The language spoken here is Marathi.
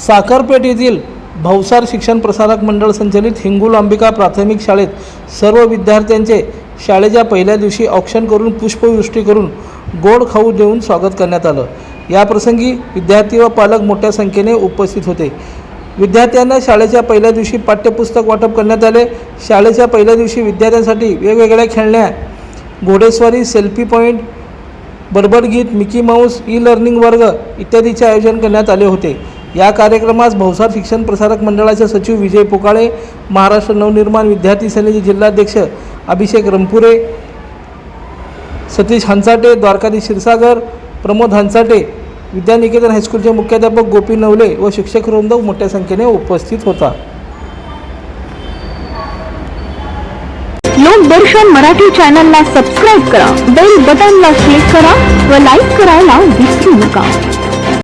साखरपेठ येथील भवसार शिक्षण प्रसारक मंडळ संचलित हिंगुल अंबिका प्राथमिक शाळेत सर्व विद्यार्थ्यांचे शाळेच्या पहिल्या दिवशी औक्षण करून पुष्पवृष्टी करून गोड खाऊ देऊन स्वागत करण्यात आलं. याप्रसंगी विद्यार्थी व पालक मोठ्या संख्येने उपस्थित होते. विद्यार्थ्यांना शाळेच्या पहिल्या दिवशी पाठ्यपुस्तक वाटप करण्यात आले. शाळेच्या पहिल्या दिवशी विद्यार्थ्यांसाठी वेगवेगळ्या खेळण्या. घोडेस्वारी सेल्फी पॉईंट बडबड गीत मिकी माऊस ई लर्निंग वर्ग इत्यादीचे आयोजन करण्यात आले होते. या कार्यक्रमास भवसार शिक्षण प्रसारक मंडळाचे सचिव विजय पोकाळे महाराष्ट्र नवनिर्माण विद्यार्थी सेनेचे जिल्हाध्यक्ष अभिषेक रंपुरे सतीश हंचाटे द्वारकाधीश क्षीरसागर प्रमोद हंचाटे विद्यानिकेतन हायस्कूलचे मुख्याध्यापक गोपी नवले व शिक्षक वृंद मोठ्या संख्येने उपस्थित होता. लोकदर्शन मराठी चॅनलला सबस्क्राईब करा बेल बटनला क्लिक करा व लाईक करायला विसरू नका.